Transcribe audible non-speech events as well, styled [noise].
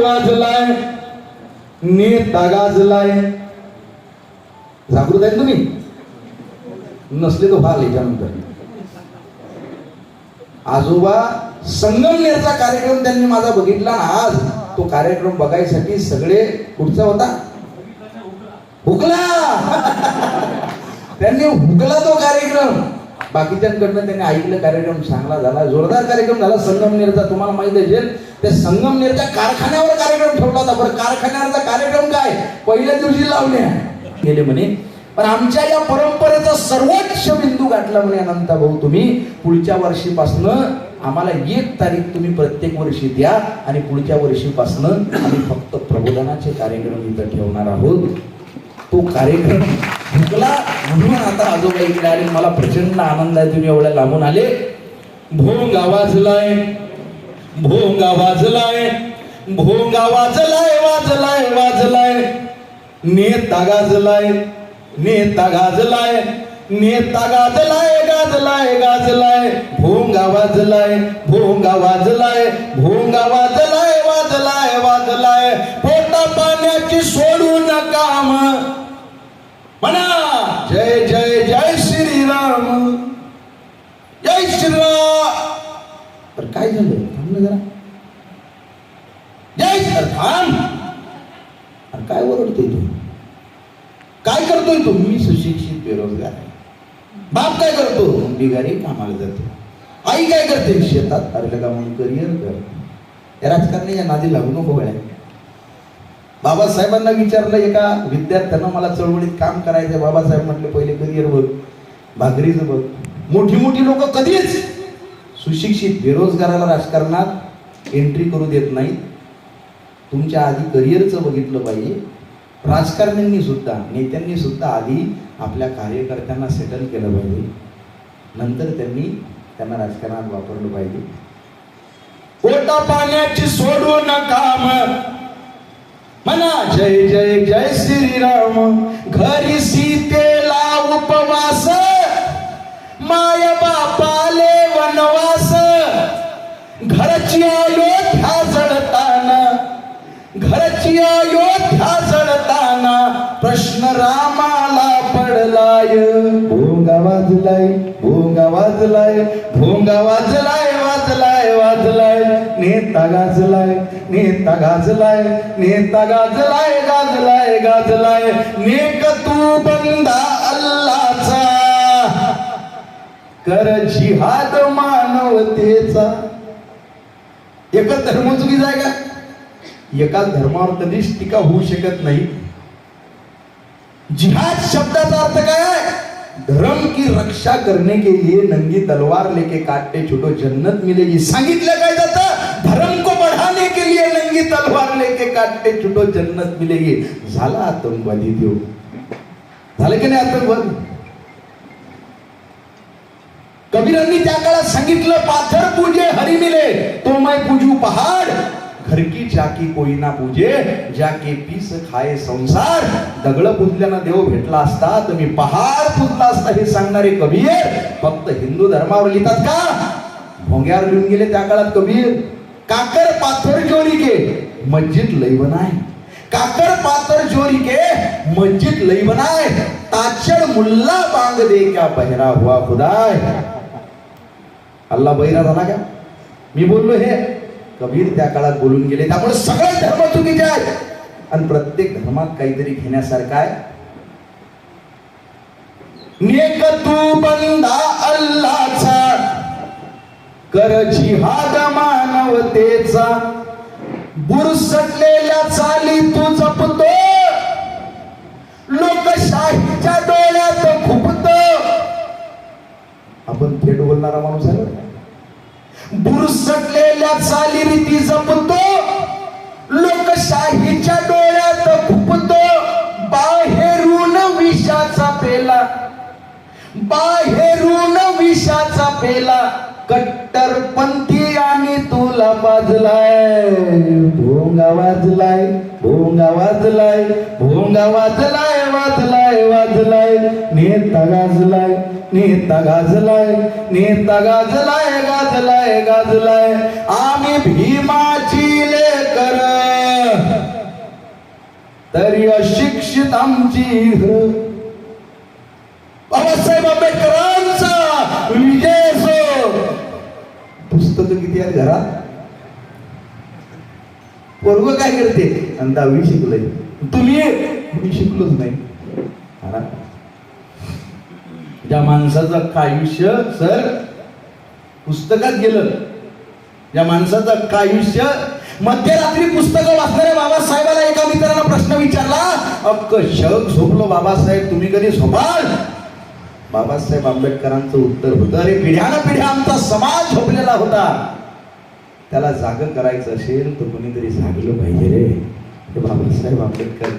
वाजलाय नेता गाजलाय जागृत आहे तुम्ही. नसले तो भाग याच्यानंतर. आजोबा संगमनेरचा कार्यक्रम त्यांनी माझा बघितला आज तो कार्यक्रम बघायसाठी सगळे कुठचा होता? हुकला. [laughs] त्यांनी हुकला तो कार्यक्रम. बाकीच्यांकडनं त्यांनी ऐकलं कार्यक्रम चांगला झाला जोरदार कार्यक्रम झाला. संगमनेरचा तुम्हाला माहीत असेल त्या संगमनेरच्या कारखान्यावर कार्यक्रम ठेवला होता. बरं कारखान्यावरचा कार्यक्रम काय? पहिल्या दिवशी लावल्या गेले म्हणे. पण आमच्या या परंपरेचा सर्वोच्च बिंदू गाठला म्हणे अनंता भाऊ तुम्ही. पुढच्या वर्षीपासनं आम्हाला एक तारीख तुम्ही प्रत्येक वर्षी द्या आणि पुढच्या वर्षीपासनं आम्ही फक्त प्रबोधनाचे कार्यक्रम इथं ठेवणार आहोत. तो कार्यक्रम हुकला म्हणून आता आजोबा इकडे आले मला प्रचंड आनंद आहे तुम्ही एवढ्या लांबून आले. भोंगा वाजलाय भोंगा वाजलाय भोंगा वाजलाय वाजलाय वाजलाय. नेता गाजलाय नेता गाजलाय नेता गाजलाय गाजलाय गाजलाय. भोंगा वाजलाय भोंगा वाजलाय भोंगा वाजलाय वाजलाय वाजलाय. पोटा पाण्याची सोडू नका म्हणा. जय जय जय श्रीराम. जय श्रीराम. तर काय झालं? थांबलं जरा. जय सर थांब. अरे काय ओरडतोय तू? काय करतोय तू? मी सुशिक्षित बेरोजगार आहे. बाप काय करतो? बिगारी कामाला जातो. आई काय करते? शेतात अरे का म्हणून करिअर कर राजकारणी या नादी लागू नको गळ्या बाबासाहेबांना विचारलं एका विद्यार्थ्यांना मला चळवळीत काम करायचं बाबासाहेब म्हटले पहिले करिअर बघ भाकरीच बघ. मोठी मोठी लोक कधीच सुशिक्षित बेरोजगाराला राजकारणात एंट्री करू देत नाहीत. तुमच्या आधी करिअरचं बघितलं पाहिजे. राजकारण्यांनी सुद्धा नेत्यांनी सुद्धा आधी आपल्या कार्यकर्त्यांना सेटल केलं पाहिजे. नंतर त्यांनी त्यांना राजकारणात वापरलं पाहिजे. पोटा पाण्याची सोडू नका म्हणा जय जय जय श्रीराम। घरी सीतेला उपवास। माय बापाले वनवास। घरची अयोध्या जळताना। घरची अयोध्या जळताना प्रश्न रामाला पडलाय. भोंगा वाजलाय भोंगा वाजलाय भोंगा वाजलाय नेता गाजलाय नेता गाजलाय नेता गाजलाय गाजलाय गाजलाय. नेक तू बंदा अल्लाचा. कर जिहाद मानवतेचा. एकच धर्म चुकीचा आहे का? एकाच धर्मावर कधीच टीका होऊ शकत नाही. जिहाद शब्दाचा अर्थ काय आहे? धर्म की रक्षा करने के लिए नंगी तलवार लेके काटते छोटो जन्नत मिलेगी. सांगितलं काय जातं? की तलवार लेके काटते छुटो जन्नत मिलेगी. झाला आतंकवादी देव. झालं की नाही आतंकवाद? कबीरांनी त्या काळात सांगितलं पाथर पूजे हरी मिले. तो मैं पूजू पहाड. घर की जाकी कोई ना पूजे जाके पीस खाए संसार. दगड पुजल्यानं देव भेटला असता तुम्ही पहाड पुजला असता हे सांगणारे कबीर फक्त हिंदू धर्मावर लिहितात का? भोंग्यावर लिहून गेले त्या काळात कबीर. काकर पाथर जोरी के मस्जिद लई बनाय. काकर पाथर जोरी के मस्जिद लई बनाय. ताचड़ मुल्ला बांग दे क्या बहरा हुआ खुदाय. अल्ला बैरा झाला का? मी बोललो हे कबीर त्या काळात बोलून गेले त्यामुळे सगळे धर्म चुकीचे आहेत आणि प्रत्येक धर्मात काहीतरी घेण्यासारखं आहे. नेक तू बंदा अल्लाचा कर जिहाद मानवतेचा बुरसटलेल्या चाली तू जपतो. लोकशाहीच्या डोळ्यात खुपत. आपण थेट बोलणारा माणूस आहे बुरसटलेल्या चाली रीती जपतो. लोकशाहीच्या डोळ्यात खुपतो. बाहेरून विषाचा पेला. बाहेरून विषाचा पेला. कट्टरपंथी फुला पाजलाय भोंगा वाजलाय भोंगा वाजलाय भोंगा वाजलाय वाजलाय वाजलाय. नेता गाजलाय नेता गाजलाय नेता गाजलाय गाजलाय गाजलाय. आम्ही भीमाची लेकर. तरी अशिक्षित आमची बाबासाहेब आंबेडकरांचा विजय पुस्तक किती आहे घरात? पोरग काय करते? आणि दहावी शिकलंय. तुम्ही? मी शिकलोच नाही. ज्या माणसाचं आयुष्य सर पुस्तकात गेलं. या माणसाचं का आयुष्य मध्यरात्री पुस्तकं वाचणाऱ्या बाबासाहेबाला एका मित्रानं प्रश्न विचारला अक्क शक झोपलो बाबासाहेब तुम्ही कधी झोपाल? बाबासाहेब आंबेडकरांचं उत्तर होतं अरे पिढ्यानं पिढ्या आमचा समाज झोपलेला होता. त्याला जाग करायचं असेल तर कुणीतरी जागलं पाहिजे रे. हे बाबासाहेब आंबेडकर